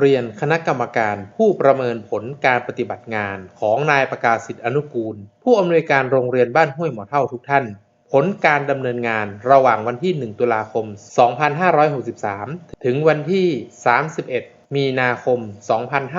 เรียนคณะกรรมการผู้ประเมินผลการปฏิบัติงานของนายประกาศสิทธิอนุกูล ผู้อำนวยการโรงเรียนบ้านห้วยหมอเท่าทุกท่าน ผลการดำเนินงานระหว่างวันที่ 1 ตุลาคม 2563 ถึงวันที่ 31 มีนาคม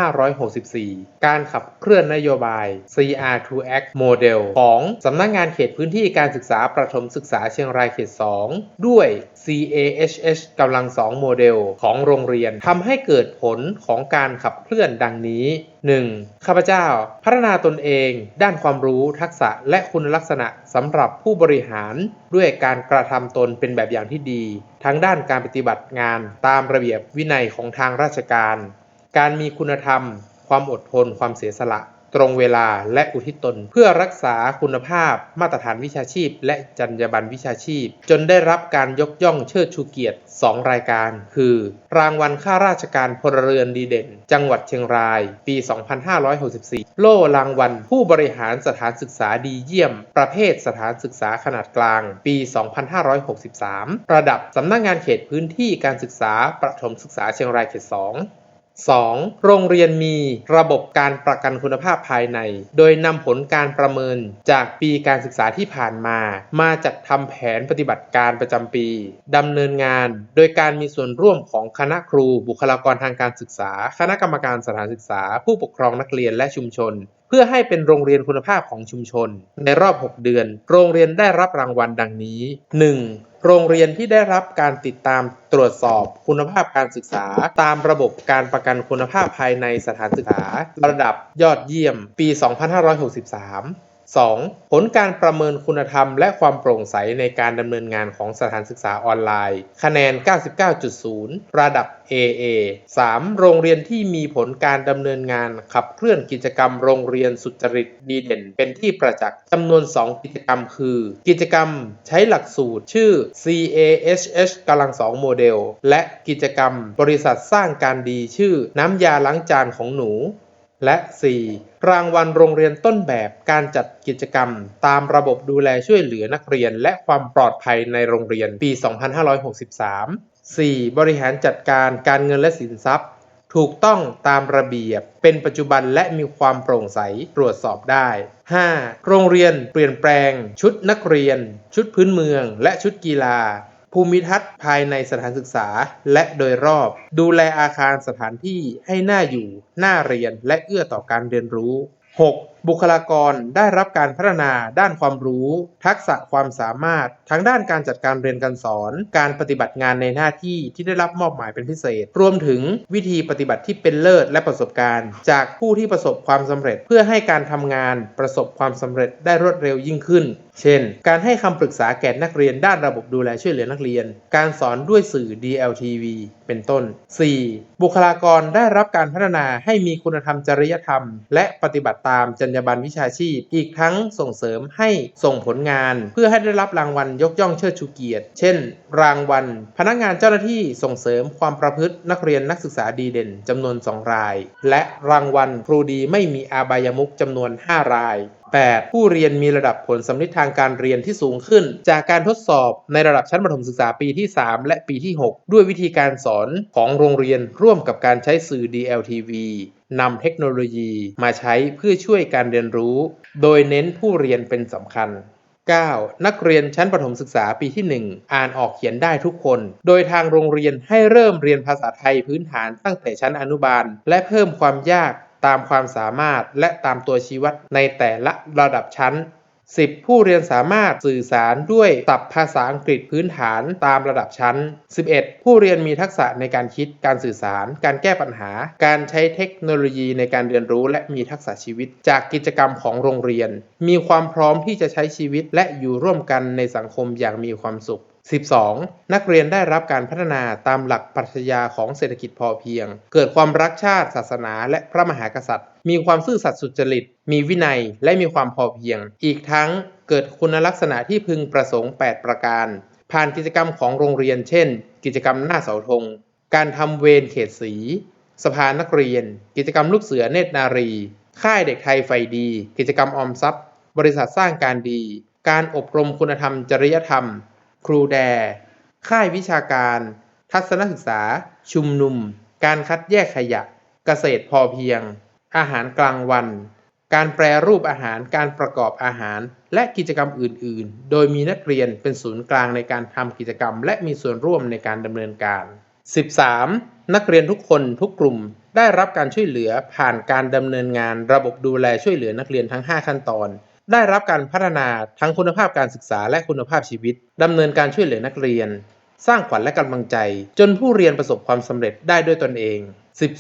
2564 การขับเคลื่อนนโยบาย CR2X Model ของสำนักงงานเขตพื้นที่การศึกษาประถมศึกษาเชียงรายเขต 2 ด้วย CAHH กำลัง 2 โมเดลของโรงเรียนทำให้เกิดผลของการขับเคลื่อนดังนี้ 1. ข้าพเจ้า พัฒนาตนเอง ด้านความรู้ทักษะและคุณลักษณะสำหรับผู้บริหาร ด้วยการกระทำตนเป็นแบบอย่างที่ดี ทั้งด้านการปฏิบัติงานตามระเบียบวินัยของทางราชการ การมีคุณธรรม ความอดทน ความเสียสละ ตรงเวลาและอุทิศตน เพื่อรักษาคุณภาพมาตรฐานวิชาชีพ และจรรยาบรรณวิชาชีพ จนได้รับการยกย่องเชิดชูเกียรติ 2 รายการ คือ รางวัลข้าราชการพลเรือนดีเด่น จังหวัดเชียงราย ปี 2564 โล่รางวัลผู้บริหารสถานศึกษาดีเยี่ยม ประเภทสถานศึกษาขนาดกลาง ปี 2563 ระดับสำนักงงานเขตพื้นที่การศึกษาประถมศึกษาเชียงรายเขต 2 2. โรงเรียนมีระบบการประกันคุณภาพภายใน โดยนำผลการประเมินจากปีการศึกษาที่ผ่านมา มาจัดทำแผนปฏิบัติการประจำปีดำเนินงาน โดยการมีส่วนร่วมของคณะครูบุคลากรทางการศึกษา คณะกรรมการสถานศึกษา ผู้ปกครองนักเรียนและชุมชน พื่อให้เป็นโรงเรียนคุณภาพของชุมชน ในรอบ 6 เดือน โรงเรียนได้รับรางวัลดังนี้ 1. โรงเรียนที่ได้รับการติดตามตรวจสอบคุณภาพการศึกษา ตามระบบการประกันคุณภาพภายในสถานศึกษา ระดับยอดเยี่ยม ปี 2563 2. ผลการประเมินคุณธรรมและความโปร่งใสในการดำเนินงานของสถานศึกษาออนไลน์ คะแนน 99.0 ระดับ AA 3. โรงเรียนที่มีผลการดำเนินงานขับเคลื่อนกิจกรรมโรงเรียนสุจริตดีเด่น เป็นที่ประจักษ์จำนวน 2 กิจกรรมคือ กิจกรรมใช้หลักสูตรชื่อ CAHH กำลัง2โมเดล และกิจกรรมบริษัทสร้างการดีชื่อน้ำยาล้างจานของหนู และ 4. รางวัลโรงเรียนต้นแบบการจัดกิจกรรม ตามระบบดูแลช่วยเหลือนักเรียน และความปลอดภัยในโรงเรียนปี 2563 4. บริหารจัดการการเงินและสินทรัพย์ ถูกต้องตามระเบียบ เป็นปัจจุบันและมีความโปร่งใสตรวจสอบได้ 5. โรงเรียนเปลี่ยนแปลง ชุดนักเรียน ชุดพื้นเมือง และชุดกีฬา ภูมิทัศน์ภายในสถานศึกษาและโดยรอบ ดูแลอาคารสถานที่ให้น่าอยู่ น่าเรียนและเอื้อต่อการเรียนรู้ 6. บุคลากรได้รับการพัฒนาด้านความรู้ ทักษะความสามารถ ทั้งด้านการจัดการเรียนการสอน การปฏิบัติงานในหน้าที่ที่ได้รับมอบหมายเป็นพิเศษ รวมถึงวิธีปฏิบัติที่เป็นเลิศและประสบการณ์ จากผู้ที่ประสบความสำเร็จ เพื่อให้การทำงานประสบความสำเร็จได้รวดเร็วยิ่งขึ้น เช่น การให้คำปรึกษาแก่นักเรียนด้านระบบดูแลช่วยเหลือนักเรียน การสอนด้วยสื่อ DLTV เป็นต้น 4. บุคลากรได้รับการพัฒนาให้มีคุณธรรมจริยธรรม และปฏิบัติตามจรรยาบรรณวิชาชีพ อีกทั้งส่งเสริมให้ส่งผลงาน เพื่อให้ได้รับรางวัลยกย่องเชิดชูเกียรติ เช่น รางวัล พนักงานเจ้าหน้าที่ส่งเสริมความประพฤตินักเรียนนักศึกษาดีเด่นจำนวน 2 ราย และรางวัลครูดีไม่มีอาบายมุกจำนวน 5 ราย 8. ผู้เรียนมีระดับผลสำนิดทางการเรียนที่สูงขึ้น จากการทดสอบในระดับชั้นประถมศึกษาปีที่ 3 และปีที่ 6 ด้วยวิธีการสอนของโรงเรียนร่วมกับการใช้สื่อ DLTV นำเทคโนโลยีมาใช้เพื่อช่วยการเรียนรู้ โดยเน้นผู้เรียนเป็นสำคัญ 9. นักเรียนชั้นประถมศึกษาปีที่ 1 อ่านออกเขียนได้ทุกคน โดยทางโรงเรียนให้เริ่มเรียนภาษาไทยพื้นฐานตั้งแต่ชั้นอนุบาล และเพิ่มความยากตามความสามารถและตามตัวชี้วัดในแต่ละระดับชั้น 10. ผู้เรียนสามารถสื่อสารด้วยศัพท์ภาษาอังกฤษพื้นฐานตามระดับชั้น 11. ผู้เรียนมีทักษะในการคิด การสื่อสาร การแก้ปัญหา การใช้เทคโนโลยีในการเรียนรู้และมีทักษะชีวิต จากกิจกรรมของโรงเรียน มีความพร้อมที่จะใช้ชีวิตและอยู่ร่วมกันในสังคมอย่างมีความสุข 12. นักเรียนได้รับการพัฒนาตามหลักปรัชญาของเศรษฐกิจพอเพียง เกิดความรักชาติศาสนาและพระมหากษัตริย์ มีความซื่อสัตย์สุจริต มีวินัยและมีความพอเพียง อีกทั้งเกิดคุณลักษณะที่พึงประสงค์ 8 ประการ ผ่านกิจกรรมของโรงเรียนเช่น กิจกรรมหน้าเสาธง การทำเวรเขตสี สภานักเรียน กิจกรรมลูกเสือเนตรนารี ค่ายเด็กไทยไฟดี กิจกรรมออมทรัพย์ บริษัทสร้างการดี การอบรมคุณธรรมจริยธรรม ครูแด ค่ายวิชาการ ทัศนศึกษา ชุมนุม การคัดแยกขยะ เกษตรพอเพียง อาหารกลางวัน การแปรรูปอาหาร การประกอบอาหาร และกิจกรรมอื่น ๆ โดยมีนักเรียนเป็นศูนย์กลางในการทำกิจกรรม และมีส่วนร่วมในการดำเนินการ 13. นักเรียนทุกคนทุกกลุ่มได้รับการช่วยเหลือผ่านการดำเนินงานระบบดูแลช่วยเหลือนักเรียนทั้ง 5 ขั้นตอน ได้รับการพัฒนาทั้งคุณภาพการศึกษาและคุณภาพชีวิตดำเนินการช่วยเหลือนักเรียน สร้างขวัญและกำลังใจ จนผู้เรียนประสบความสำเร็จได้ด้วยตนเอง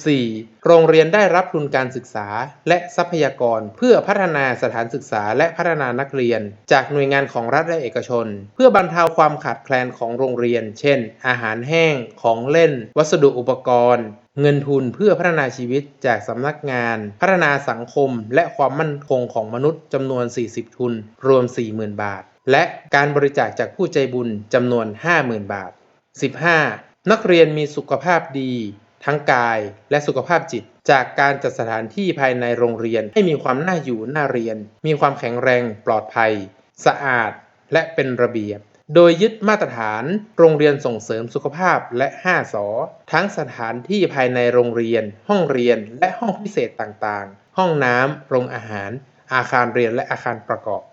14. โรงเรียนได้รับทุนการศึกษาและทรัพยากร เพื่อพัฒนาสถานศึกษาและพัฒนานักเรียน จากหน่วยงานของรัฐและเอกชน เพื่อบรรเทาความขาดแคลนของโรงเรียน เช่น อาหารแห้ง ของเล่น วัสดุอุปกรณ์ เงินทุนเพื่อพัฒนาชีวิตจากสำนักงาน พัฒนาสังคมและความมั่นคงของมนุษย์จำนวน 40 ทุน รวม 40,000 บาท และการบริจาคจากผู้ใจบุญจำนวน 50,000 บาท 15. นักเรียนมีสุขภาพดี ทั้งกายและสุขภาพจิต จากการจัดสถานที่ภายในโรงเรียนให้มีความน่าอยู่น่าเรียน มีความแข็งแรงปลอดภัย สะอาด และเป็นระเบียบ โดยยึดมาตรฐานโรงเรียนส่งเสริมสุขภาพและ 5สอทั้งสถานที่ภายในโรงเรียน ห้องเรียน และห้องพิเศษต่างๆ ห้องน้ำโรงอาหาร อาคารเรียนและอาคารประกอบ